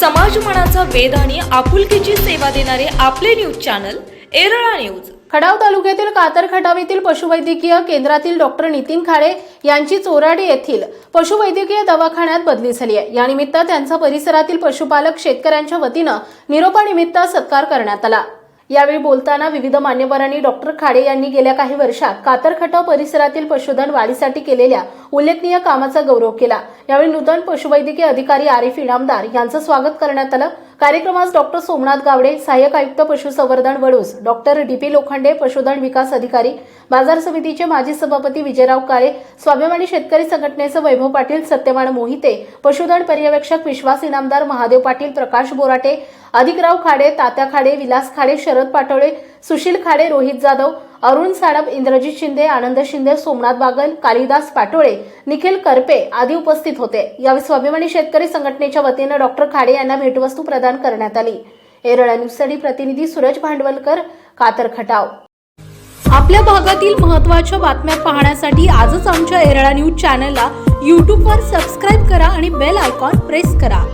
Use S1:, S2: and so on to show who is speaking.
S1: समाजमनाचा वेध आणि आपुलकीची सेवा देणारे आपले न्यूज चॅनल एरळा न्यूज.
S2: खडाव तालुक्यातील कातर खटाव येथील पशुवैद्यकीय केंद्रातील डॉक्टर नितीन खाडे यांची चोराडी येथील पशुवैद्यकीय दवाखान्यात बदली झाली आहे. यानिमित्त त्यांचा परिसरातील पशुपालक शेतकऱ्यांच्या वतीनं निरोपानिमित्त सत्कार करण्यात आला. यावेळी बोलताना विविध मान्यवरांनी डॉक्टर खाडे यांनी गेल्या काही वर्षात कातरखटाव परिसरातील पशुधन वाढीसाठी केलेल्या उल्लेखनीय कामाचा गौरव केला. यावेळी नूतन पशुवैद्यकीय अधिकारी आरिफ इनामदार यांचं स्वागत करण्यात आलं. कार्यक्रमास डॉक्टर सोमनाथ गावडे सहाय्यक आयुक्त पशुसंवर्धन Vaduj doctor D P Lokhande पशुधन विकास अधिकारी बाजार समितीचे माजी सभापती विजयराव काळे स्वाभिमानी शेतकरी संघटनेचे वैभव पाटील सत्यवान मोहिते पशुधन पर्यवेक्षक विश्वास इनामदार महादेव पाटील प्रकाश बोराटे अधिकराव खाडे तात्या खाडे विलास खाडे शरद पाटोळे सुशील खाडे रोहित जाधव अरुण साडप इंद्रजित शिंदे आनंद शिंदे सोमनाथ बागल कालिदास पाटोळे निखिल करपे आदी उपस्थित होते. यावेळी स्वाभिमानी शेतकरी संघटनेच्या वतीनं डॉक्टर खाडे यांना भेटवस्तू प्रदान करण्यात आली. एरळा न्यूजसाठी प्रतिनिधी सूरज भांडवलकर कातर खटाव. आपल्या भागातील महत्त्वाच्या बातम्या पाहण्यासाठी आजच आमच्या एरळा न्यूज चॅनलला यूट्यूबवर सबस्क्राईब करा आणि बेल आयकॉन प्रेस करा.